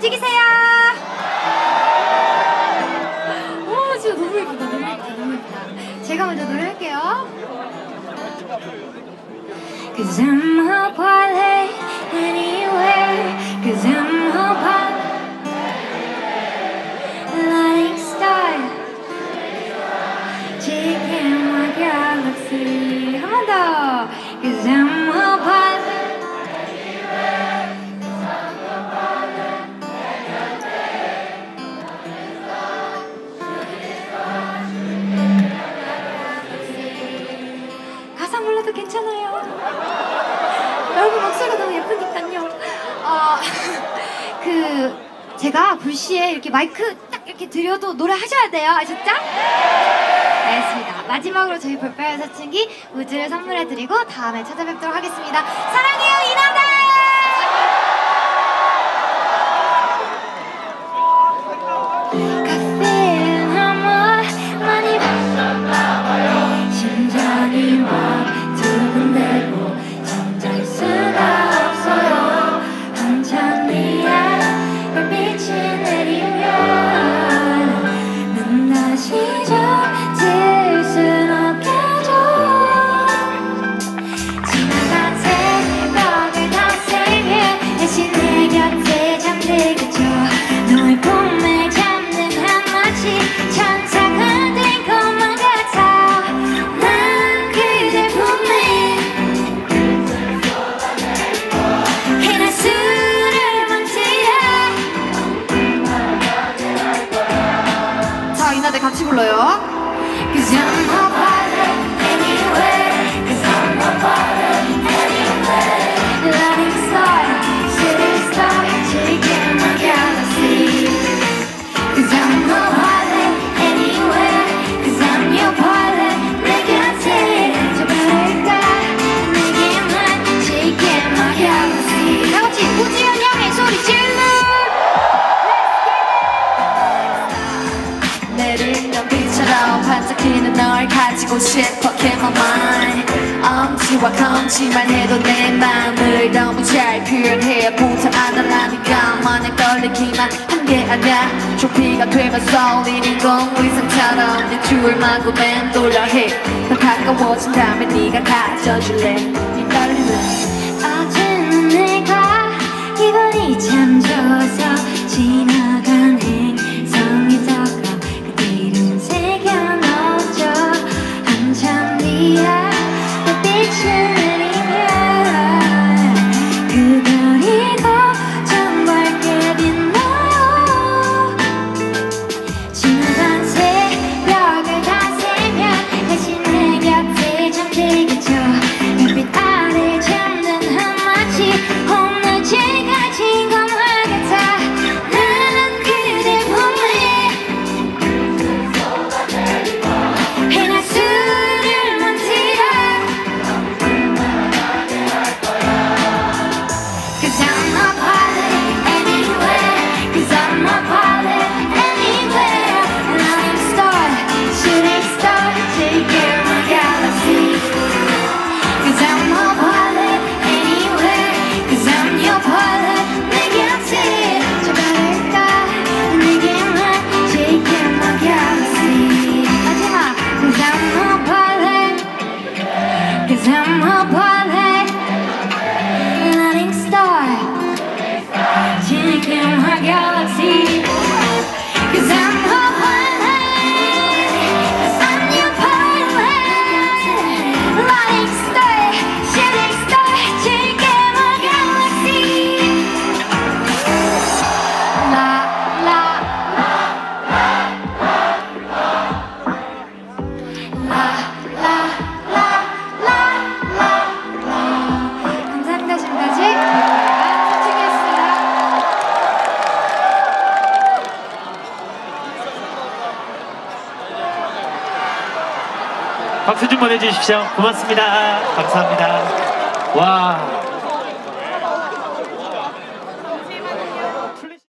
움직이세요. 오, 진짜 너무 예쁘다, 너무 예쁘다, 너무 예쁘다. 제가 먼저 노래할게요. Cause I'm a pilot anywhere. Cause I'm 몰라도 괜찮아요. 여러분 목소리가 너무 예쁘니까요. 어, 그 제가 불시에 이렇게 마이크 딱 이렇게 드려도 노래 하셔야 돼요. 아셨죠? 알겠습니다. 마지막으로 저희 볼빨 사춘기 우주를 선물해드리고 다음에 찾아뵙도록 하겠습니다. 사랑해요 이나다. 카 불러요 널 가지고 싶어 Keep my mind 엄지와 검지만 해도 내 마음을 너무 잘 표현해. 보지 않으라니까 마냥 떨리기만 한 게 아니야. 조피가 되면 쏠리는 공의상처럼 내 줄을 마구 맴돌려 해더 가까워진다면 네가 가져줄래 how bad. 박수 좀 보내주십시오. 고맙습니다. 감사합니다. 와,